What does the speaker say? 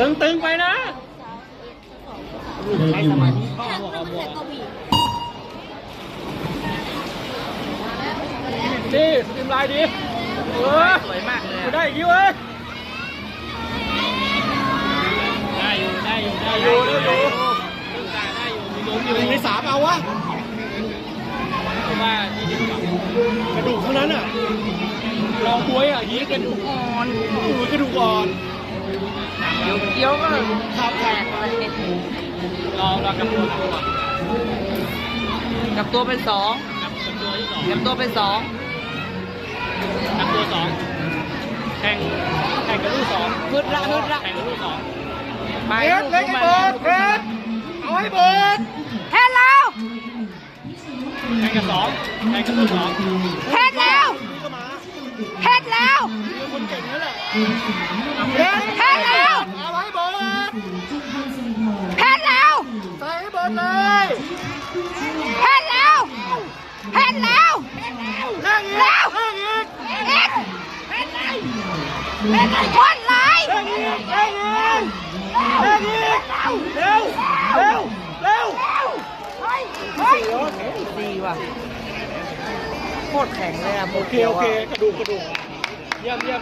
ตึงตึงๆไปนะใช้สมาธิแข่งมันเสร็จตัวบีนี่สตรีมไลน์ดีเออสวยมากเลยกูอะได้อีกทีเว้ยได้อยู่ได้อยู่ได้อยู่ได้อยู่ได้อยู่มีลุ้นอยู่หนึ่งในสามเอาวะผมว่าที่ดีกว่ากระดูกเท่านั้นอะลองบวยอะยี้กันดูอ่อนอุ้ยกระดูกอ่อนเดี๋ยวเคี้ยวก็ครับแตกเลยลองลองกับตัวกับตัวกับตัวเป็นสองกับตัวที่สองกับตัวเป็นสองกับตัวสองแข่งแข่งกับลูกสองฮึดละฮึดละแข่งกับลูกสองไปเบิร์ดลูกเล่นลูให้กเบิร์ดเบิร์ดเอาให้เบิร์ดเฮ็ดแล้วแข่งกับสองแข่งกับลูกสองเฮ็ดแล้วนี่ก็มาเฮ็ดแล้วมีคนเก่งนั่นแหละ เฮ็ดแล้ว เอาให้เบิร์ด เฮ็ดแล้ว ใส่ให้เบิร์ดเลย เฮ็ดแล้วเฮ็ดแล้วแข่งอีกแล้วแข่งอีกเอ็ดคนไรแข่งอีกแข่งอีกแข่งอีกเร็วเร็วเร็วดีว่ะโคตรแข็งเลยอะโมโอเคเกียวโอเคอะกระดูกกระดูกเยี่ยมเยี่ยม